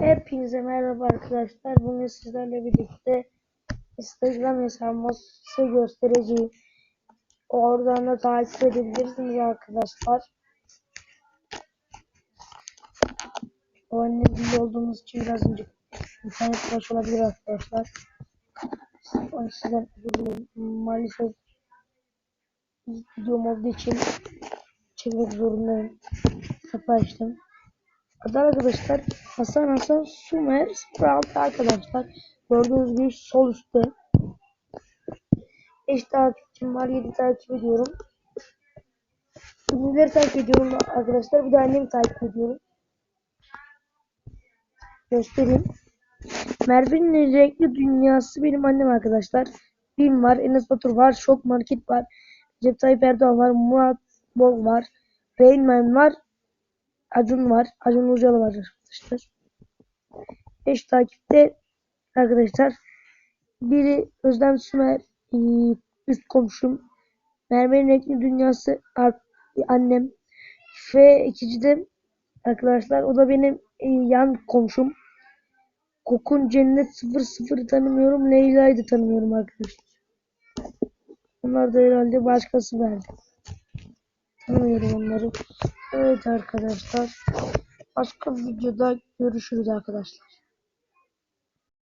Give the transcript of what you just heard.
Hepinize merhaba arkadaşlar. Bugün sizlerle birlikte Instagram hesabımızı göstereceğim. Oradan da takip edebilirsiniz arkadaşlar. O anne dili olduğumuz için biraz önce internet boş olabilir arkadaşlar. O sizden. Maalesef ilk videom olduğu için çekmek zorundayım. Kapı açtım. Adı arkadaşlar Hasan Hasan Sumer 06 arkadaşlar. Gördüğünüz gibi sol üstte. 5 takipçim var 7 takip ediyorum. Ünlüleri takip ediyorum arkadaşlar. Bir de annemi takip ediyorum. Göstereyim. Merve'nin renkli dünyası benim annem arkadaşlar. Bim var, Enes Batur var, Şok Market var, Recep Tayyip Erdoğan var, Murat Bol var, Rainman var, Acun var. Acun Ucalı var arkadaşlar. 5 takipte arkadaşlar. Biri Özlem Sümer e, üst komşum. Merve'nin renkli dünyası annem. F ikinci de arkadaşlar o da benim e, yan komşum. Kokun Cennet 00 tanımıyorum. Leyla'yı da tanımıyorum arkadaşlar. Onlar da herhalde başkası verdi. Tanımıyorum onları. Evet arkadaşlar. Başka videoda görüşürüz arkadaşlar.